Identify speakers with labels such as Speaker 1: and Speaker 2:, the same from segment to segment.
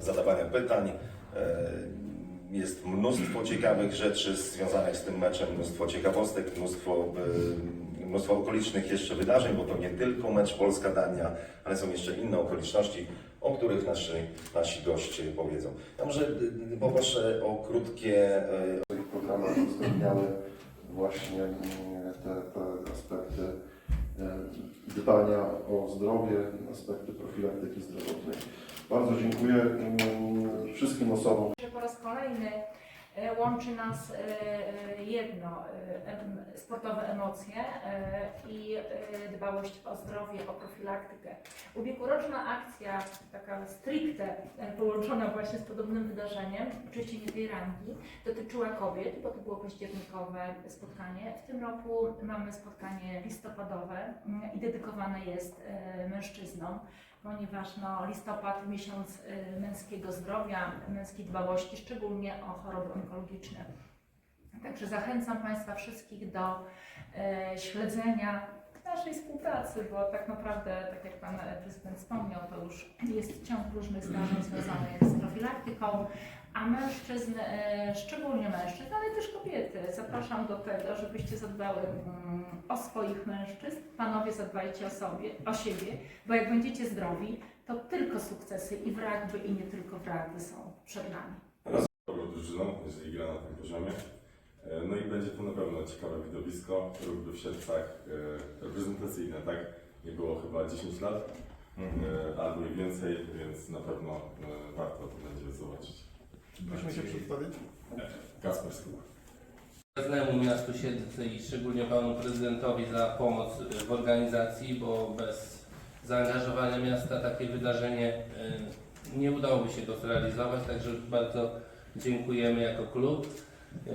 Speaker 1: zadawania pytań. E, Jest mnóstwo ciekawych rzeczy związanych z tym meczem, mnóstwo ciekawostek, mnóstwo, e, mnóstwo okolicznych jeszcze wydarzeń, bo to nie tylko mecz Polska-Dania, ale są jeszcze inne okoliczności, o których nasi, nasi goście powiedzą. Ja może e, poproszę o krótkie
Speaker 2: w programach uwzględniały właśnie mm, te, te aspekty dbania o zdrowie, aspekty profilaktyki zdrowotnej. Bardzo dziękuję mm, wszystkim osobom,
Speaker 3: po raz kolejny łączy nas e, e, jedno, e, sportowe emocje e, i e, dbałość o zdrowie, o profilaktykę. Ubiegłoroczna akcja, taka stricte e, połączona właśnie z podobnym wydarzeniem, oczywiście nie tej rangi, dotyczyła kobiet, bo to było październikowe spotkanie. W tym roku mamy spotkanie listopadowe i dedykowane jest e, mężczyznom ponieważ no, listopad miesiąc y, męskiego zdrowia, męskiej dbałości, szczególnie o choroby onkologiczne. Także zachęcam Państwa wszystkich do y, śledzenia naszej współpracy, bo tak naprawdę, tak jak Pan Prezydent wspomniał, to już jest ciąg różnych zdarzeń związanych z profilaktyką, a mężczyzn, y, szczególnie mężczyzn, ale też kobiety, zapraszam do tego, żebyście zadbały mm, o swoich mężczyzn. Panowie zadbajcie o sobie, o siebie, bo jak będziecie zdrowi, to tylko sukcesy i w rugby, i nie tylko w rugby są przed nami.
Speaker 4: dobrą drużyną, jeżeli gra na tym poziomie. E, No i będzie to na pewno ciekawe widowisko, rugby w Siedlcach e, reprezentacyjne, tak? Nie było chyba 10 lat, e, albo i więcej, więc na pewno warto to będzie zobaczyć.
Speaker 2: Musimy się przedstawić.
Speaker 4: Kasper Skuba.
Speaker 5: Znemu miastu Siedlce i szczególnie panu prezydentowi za pomoc w organizacji, bo bez zaangażowania miasta takie wydarzenie e, nie udałoby się go zrealizować, także bardzo dziękujemy jako klub. E,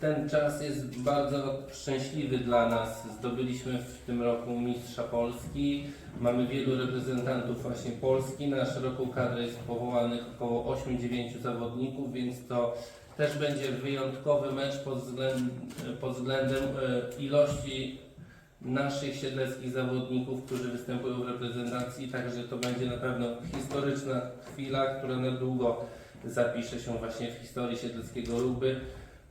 Speaker 5: Ten czas jest bardzo szczęśliwy dla nas. Zdobyliśmy w tym roku mistrza Polski. Mamy wielu reprezentantów właśnie Polski. Na szeroką kadrę jest powołanych około 8-9 zawodników, więc to też będzie wyjątkowy mecz pod, pod względem e, ilości naszych siedleckich zawodników, którzy występują w reprezentacji, także to będzie na pewno historyczna chwila, która na długo zapisze się właśnie w historii siedleckiego rugby.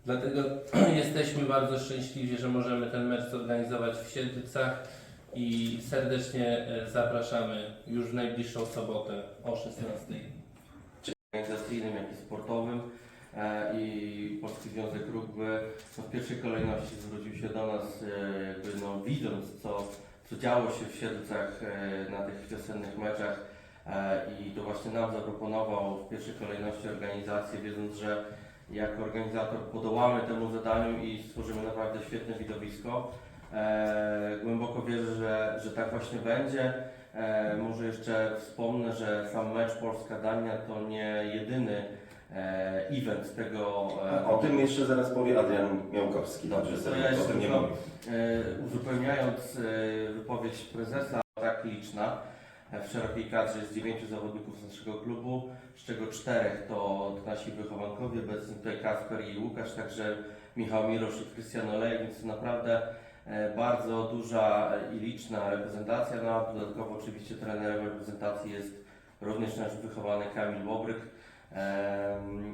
Speaker 5: Dlatego jesteśmy bardzo szczęśliwi, że możemy ten mecz zorganizować w Siedlcach i serdecznie e, zapraszamy już w najbliższą sobotę o 16 organizacyjnym, jak i sportowym i Polski Związek Rugby no, w pierwszej kolejności zwrócił się do nas, e, jakby no, widząc co, co działo się w Siedlcach e, na tych wiosennych meczach e, i to właśnie nam zaproponował w pierwszej kolejności organizację, wiedząc, że jako organizator podołamy temu zadaniu i stworzymy naprawdę świetne widowisko. E, głęboko wierzę, że, że tak właśnie będzie. E, może jeszcze wspomnę, że sam mecz Polska-Dania to nie jedyny e, event tego. e,
Speaker 1: O tym jeszcze zaraz powie Adrian Miałkowski.
Speaker 5: Dobrze, to ja jeszcze
Speaker 1: nie mówię.
Speaker 5: e, uzupełniając e, wypowiedź prezesa, tak liczna. E, W szerokiej kadrze jest dziewięciu zawodników z naszego klubu, z czego czterech to, nasi wychowankowie, obecnie tutaj Kasper i Łukasz, także Michał Mirosz i Krystian Olejek, więc naprawdę e, bardzo duża i liczna reprezentacja. No a dodatkowo oczywiście trenerem reprezentacji jest również nasz wychowany Kamil Łobryk, Em,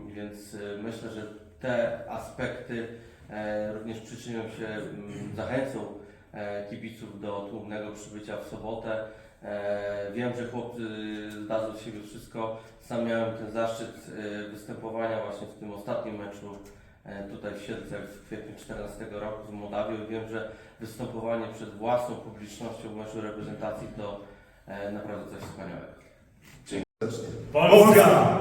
Speaker 5: więc e, myślę, że te aspekty e, również przyczynią się, mm, zachęcą e, kibiców do tłumnego przybycia w sobotę. E, Wiem, że chłopcy dadzą z siebie wszystko. Sam miałem ten zaszczyt e, występowania właśnie w tym ostatnim meczu tutaj w Siedlcach w kwietniu 2014 roku z Mołdawią. Wiem, że występowanie przed własną publicznością w meczu reprezentacji to naprawdę coś wspaniałego.
Speaker 6: Polska!